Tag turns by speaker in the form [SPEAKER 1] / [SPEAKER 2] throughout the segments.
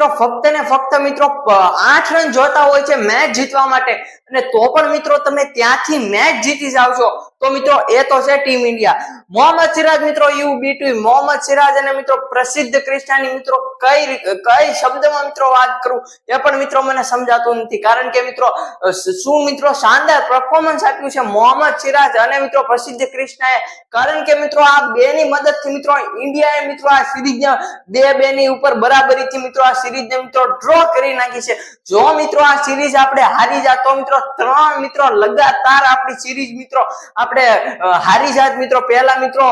[SPEAKER 1] મિત્રો, ફક્ત ને ફક્ત મિત્રો આઠ રન જોતા હોય છે મેચ જીતવા માટે. અને તો પણ મિત્રો, તમે ત્યાંથી મેચ જીતી જાવ છો. તો મિત્રો, એ તો છે ટીમ ઇન્ડિયા. મોહમ્મદ સિરાજ મિત્રો, યુ બીટવી મોહમ્મદ સિરાજ અને મિત્રો, પ્રસિદ્ધ ક્રિસ્ટાની મિત્રો, કઈ કઈ શબ્દમાં મિત્રો વાત કરું, એ પણ મિત્રો મને સમજાતું નથી. કારણ કે મિત્રો શું મિત્રો, શાનદાર પરફોર્મન્સ આપ્યું છે મોહમ્મદ સિરાજ અને મિત્રો, પ્રસિદ્ધ ક્રિષ્નાએ. કારણ કે મિત્રો, આ બેની મદદથી મિત્રો, ઇન્ડિયાએ મિત્રો, આ સિરીઝ બે બે ની ઉપર બરાબરીથી મિત્રો, આ સિરીઝને મિત્રો ડ્રો કરી નાખી છે. જો મિત્રો આ સિરીઝ આપણે હારી જાત તો મિત્રો ત્રણ મિત્રો લગાતાર આપણી સિરીઝ મિત્રો આપણે હારી જાત મિત્રો. પહેલા મિત્રો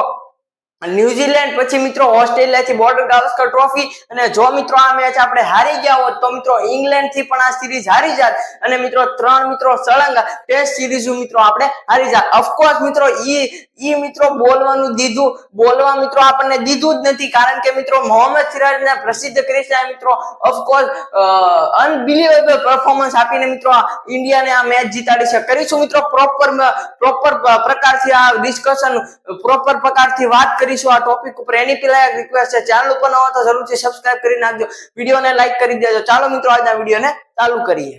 [SPEAKER 1] ન્યુઝીલેન્ડ પછી મિત્રો ઓસ્ટ્રેલિયાથી બોર્ડર ગાવસ્કર ટ્રોફી અને જો મિત્રો આ મેચ આપણે હારી ગયા હોત તો મિત્રો ઇંગ્લેન્ડ પણ આ સિરીઝ હારી જાત. અને મિત્રો ત્રણ મિત્રો સળંગ. ટેસ્ટ સિરીઝ મિત્રો આપણે હારી જાત. ઓફકોર્સ મિત્રો ઈ ઈ મિત્રો બોલવાનું દીધું. બોલવા મિત્રો આપણને દીધું જ નથી. કારણ કે મિત્રો મોહમ્મદ સિરાજને પ્રસિદ્ધ ક્રિકેટર મિત્રો ઓફકોર્સ અનબિલીવેબલ પરફોર્મન્સ આપીને મિત્રો ઇન્ડિયાને આ મેચ જીતાડી છે. કરીશું મિત્રો પ્રોપર પ્રોપર પ્રકારથી આ ડિસ્કશન પ્રોપર પ્રકારથી વાત કરીશું આ ટોપિક ઉપર. એની પહેલા રિક્વેસ્ટ છે ચેનલ ઉપર નવા તો જરૂરથી સબસ્ક્રાઇબ કરી નાખજો. વિડીયોને લાઈક કરી દેજો. ચાલો મિત્રો, આજના વિડીયોને ચાલુ કરીએ.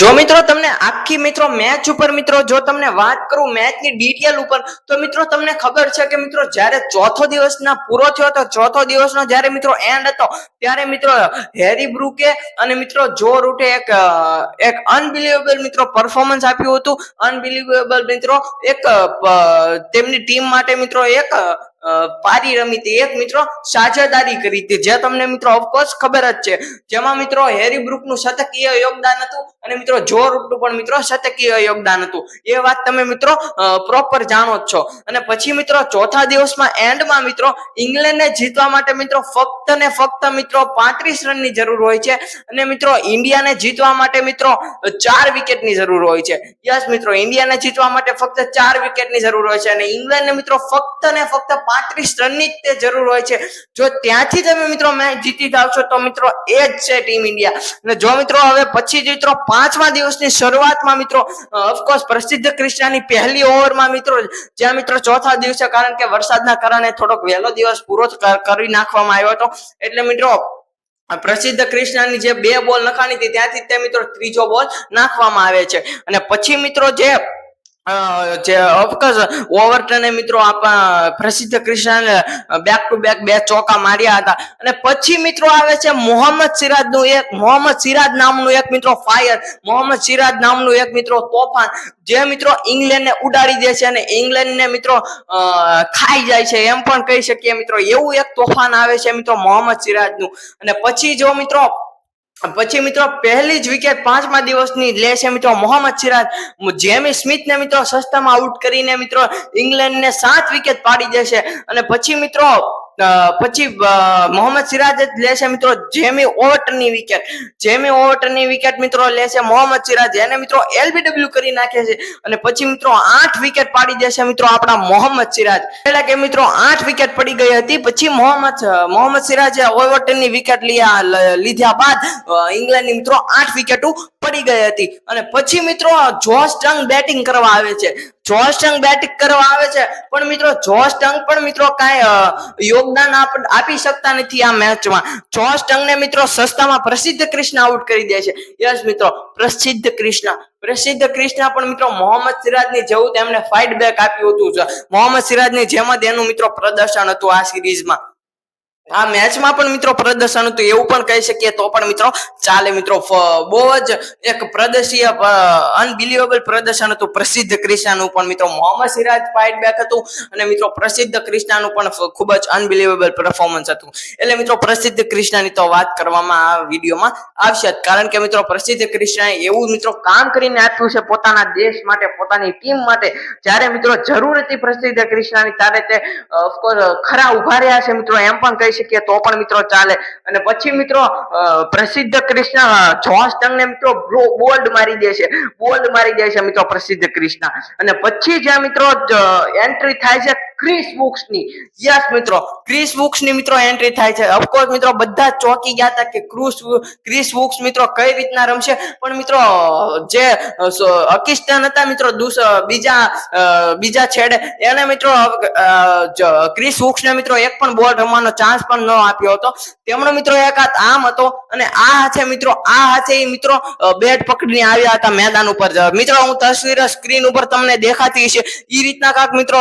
[SPEAKER 1] જો મિત્રો તમને આખી મિત્રો મેચ ઉપર મિત્રો જો તમને વાત કરું મેચની ડિટેલ ઉપર, તો મિત્રો તમને ખબર છે કે મિત્રો જ્યારે ચોથો દિવસના પૂરો થયો હતો, ચોથો દિવસનો જ્યારે મિત્રો એન્ડ હતો, ત્યારે મિત્રો હેરી બ્રુકે અને મિત્રો જો રૂટે એક એક અનબિલીવેબલ મિત્રો પરફોર્મન્સ આપ્યું હતું. અનબિલીવેબલ મિત્રો એક તેમની ટીમ માટે મિત્રો એક પારી રમી એક મિત્રો સાझेદારી કરી હતી. જે તમને મિત્રો ઓફકોર્સ ખબર જ છે. જેમાં મિત્રો હેરી બ્રુકનું શતકીય યોગદાન હતું અને મિત્રો જો રૂટનું પણ મિત્રો શતકીય યોગદાન હતું. એ વાત તમે મિત્રો પ્રોપર જાણો જ છો. અને પછી મિત્રો ચોથા દિવસમાં એન્ડમાં મિત્રો ઇંગ્લેન્ડને જીતવા માટે મિત્રો ફક્ત ને ફક્ત મિત્રો પાંત્રીસ રનની જરૂર હોય છે. અને મિત્રો ઇન્ડિયાને જીતવા માટે મિત્રો ચાર વિકેટની જરૂર હોય છે. યસ મિત્રો, ઇન્ડિયાને જીતવા માટે ફક્ત ચાર વિકેટની જરૂર હોય છે. અને ઇંગ્લેન્ડને મિત્રો ફક્ત ને ફક્ત પાંત્રીસ રનની જ તે જરૂર હોય છે. જો ત્યાંથી તમે મિત્રો મેચ જીતી જાવ છો, તો મિત્રો એ જ છે ટીમ ઇન્ડિયા. અને જો મિત્રો હવે પછી મિત્રો પાંચમા દિવસની શરૂઆતમાં મિત્રો ઓફકોર્સ પ્રસિદ્ધ ક્રિષ્નાની પહેલી ઓવરમાં મિત્રો, જ્યાં મિત્રો ચોથા દિવસે, કારણ કે વરસાદના કારણે થોડોક વહેલો દિવસ પૂરો કરી નાખવામાં આવ્યો હતો. એટલે મિત્રો પ્રસિદ્ધ ક્રિષ્નાની જે બે બોલ નખાણી હતી, ત્યાંથી તે મિત્રો ત્રીજો બોલ નાખવામાં આવે છે. અને પછી મિત્રો જે જે ઓફકોર્સ ઓવરટને મિત્રો આપણા પ્રસિદ્ધ ક્રિષ્નાને બેક ટુ બેક બે ચોકા માર્યા હતા. અને પછી મિત્રો આવે છે મોહમ્મદ સિરાજનું એક, મોહમ્મદ સિરાજ નામનું એક મિત્રો ફાયર મોહમ્મદ સિરાજ નામનું એક મિત્રો તોફાન. જે મિત્રો ઇંગ્લેન્ડને ઉડાડી દે છે અને ઇંગ્લેન્ડને મિત્રો ખાઈ જાય છે. એમ પણ કહી શકીએ મિત્રો, એવું એક તોફાન આવે છે મિત્રો મોહમ્મદ સિરાજનું. અને પછી જો મિત્રો પછી મિત્રો, પહેલી જ વિકેટ પાંચમા દિવસની લે છે મિત્રો મોહમ્મદ સિરાજ. જેમી સ્મિથને મિત્રો સસ્તામાં આઉટ કરીને મિત્રો ઇંગ્લેન્ડને સાત વિકેટ પાડી દેશે. અને પછી મિત્રો પછી મોહમ્મદ સિરાજ જ લે છે મિત્રો, જેમી ઓવર્ટનની વિકેટ જેમી ઓવર્ટનની વિકેટ મિત્રો લેશે મોહમ્મદ સિરાજ. એને મિત્રો એલબીડબ્લ્યુ કરી નાખે છે. અને પછી મિત્રો આઠ વિકેટ પાડી દેશે મિત્રો આપણા મોહમ્મદ સિરાજ. એટલે કે મિત્રો આઠ વિકેટ પડી ગઈ હતી. પછી મોહમ્મદ મોહમ્મદ સિરાજે ઓવર્ટનની વિકેટ લીધા લીધા બાદ ઇંગ્લેન્ડની મિત્રો આઠ વિકેટો પડી ગઈ હતી. અને પછી મિત્રો જોશ ટંગ બેટિંગ કરવા આવે છે. જોશ ટંગ બેટિંગ કરવા આવે છે. પણ મિત્રો, જોશ ટંગ પણ મિત્રો કાંઈ યોગદાન આપી શકતા નથી આ મેચમાં. જોશ ટંગને મિત્રો સસ્તામાં પ્રસિદ્ધ કૃષ્ણ આઉટ કરી દે છે. યસ મિત્રો, પ્રસિદ્ધ કૃષ્ણ. પ્રસિદ્ધ કૃષ્ણ પણ મિત્રો મોહમ્મદ સિરાજની જેવું તેમને ફાઇટ બેક આપ્યું હતું. મોહમ્મદ સિરાજની જેમ જ એનું મિત્રો પ્રદર્શન હતું આ સિરીઝમાં આ મેચમાં પણ મિત્રો પ્રદર્શન હતું, એવું પણ કહી શકીએ તો પણ મિત્રો ચાલે મિત્રો. બહુ જ એક પ્રદર્શીય અનબિલિવેબલ પ્રદર્શન હતું. પ્રસિદ્ધ ક્રિષ્નાનું પણ મિત્રો. મોહમ્મદ સિરાજ ફાઇટ બેક હતું અને મિત્રો પ્રસિદ્ધ ક્રિષ્નાનું પણ ખૂબ જ અનબિલિવેબલ પરફોર્મન્સ હતું. એટલે મિત્રો પ્રસિદ્ધ ક્રિષ્નાની તો વાત કરવામાં આ વિડીયોમાં આવશે કારણ કે મિત્રો પ્રસિદ્ધ ક્રિષ્નાએ એવું મિત્રો કામ કરીને આપ્યું છે પોતાના દેશ માટે, પોતાની ટીમ માટે. જ્યારે મિત્રો જરૂર હતી પ્રસિદ્ધ ક્રિષ્નાની ત્યારે તે ઓફકોર્સ ખરા ઊભા રહ્યા છે મિત્રો. એમ પણ કહી શકીએ તો પણ મિત્રો ચાલે. અને પછી મિત્રો પ્રસિદ્ધ કૃષ્ણ જોશ ટંગને મિત્રો બોલ્ડ મારી દે છે. બોલ્ડ મારી દે છે મિત્રો પ્રસિદ્ધ કૃષ્ણ. અને પછી જ્યાં મિત્રો એન્ટ્રી થાય છે ક્રિસ વુક્સની. યસ મિત્રો. ક્રિસ વુક્સની મિત્રો એન્ટ્રી થાય છે. ઓફકોર્સ મિત્રો, બધા ચોકી ગયા હતા કે ક્રુસ ક્રિસ વુક્સ મિત્રો કઈ રીતના રમશે? પણ મિત્રો, જે અકિસ્તાન હતા મિત્રો બીજા બીજા છેડે, એને મિત્રો ક્રિસ વુક્સ ને મિત્રો એક પણ બોલ રમવાનો ચાન્સ પણ ન આપ્યો હતો. તેમનો મિત્રો એક હાથ આમ હતો અને આ હાથે મિત્રો, આ હાથે એ મિત્રો બેટ પકડીને આવ્યા હતા મેદાન ઉપર. મિત્રો, હું તસવીર સ્ક્રીન ઉપર તમને દેખાતી છે એ રીતના કાંક મિત્રો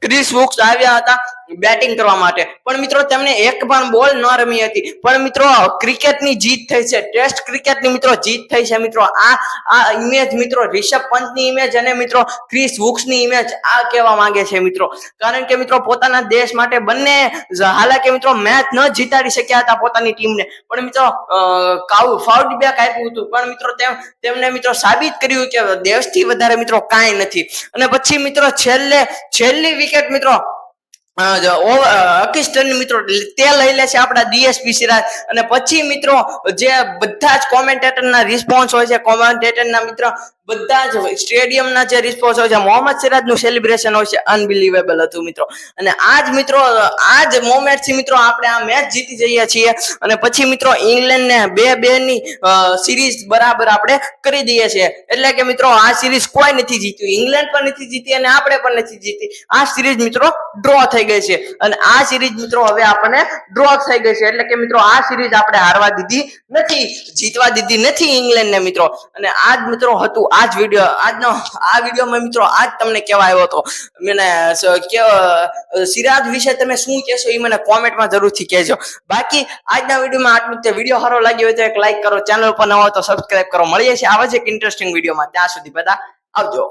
[SPEAKER 1] ક્રિસ વૃક્ષ આવ્યા હતા. બેટિંગ કરવા માટે. પણ મિત્રો, તેમને એક પણ બોલ ન રમી હતી. પણ મિત્રો, ક્રિકેટની જીત થઈ છે. ટેસ્ટ ક્રિકેટની મિત્રો જીત થઈ છે, મિત્રો. આ આ ઇમેજ મિત્રો, રિષભ પંતની ઇમેજ અને મિત્રો, ક્રિસ વુક્સની ઇમેજ આ કહેવા માંગે છે, મિત્રો. કારણ કે મિત્રો, પોતાના દેશ માટે બંને હાલાકે મિત્રો મેચ ન જીતાડી શક્યા હતા પોતાની ટીમને પણ મિત્રો કાઉ ફાઉટ બેક આપ્યું હતું. પણ મિત્રો, તેમ, તેમને મિત્રો સાબિત કર્યું કે દેશથી વધારે મિત્રો કાંઈ નથી. અને પછી મિત્રો, છેલ્લે, છેલ્લી વિકેટ મિત્રો અકિસ્તાનની મિત્રો તે લઈ લે છે આપણા ડીએસપી સિરાજ. અને પછી મિત્રો, જે બધા જ કોમેન્ટેટરના રિસ્પોન્સ હોય છે કોમેન્ટેટરના મિત્રો બધા જ સ્ટેડિયમના જે રિસ્પોન્સ હોય છે, મોહમ્મદ સિરાજનું સેલિબ્રેશન હોય છે અનબિલીવેબલ હતું મિત્રો. અને આ જ મિત્રો આ જ મોમેન્ટથી મિત્રો આપણે આ મેચ જીતી જઈએ છીએ. અને પછી મિત્રો ઇંગ્લેન્ડને બે બે ની સિરીઝ બરાબર આપણે કરી દઈએ છીએ. એટલે કે મિત્રો આ સિરીઝ કોઈ નથી જીત્યું. ઇંગ્લેન્ડ પણ નથી જીતી અને આપણે પણ નથી જીતી. આ સિરીઝ મિત્રો ડ્રો થઈ ગઈ છે. અને આ સિરીઝ મિત્રો હવે આપણને ડ્રો થઈ ગઈ છે. એટલે કે મિત્રો આ સિરીઝ આપણે હારવા દીધી નથી. જીતવા દીધી નથી ઇંગ્લેન્ડને મિત્રો. અને આ જ મિત્રો હતું આ વીડિયો આજનો આ વિડીયોમાં મિત્રો આજ તમને કહેવા આવ્યો હતો. મને સિરાજ વિશે તમે શું કહેશો એ મને કોમેન્ટમાં જરૂરથી કહેજો. બાકી આજના વિડીયોમાં આટલું તે વીડિયો સારો લાગ્યો હોય તો એક લાઈક કરો. ચેનલ પર નવા હોય તો સબસ્ક્રાઇબ કરો. મળીએ છીએ આવા જ એક ઇન્ટરેસ્ટિંગ વિડીયોમાં ત્યાં સુધી બધા આવજો.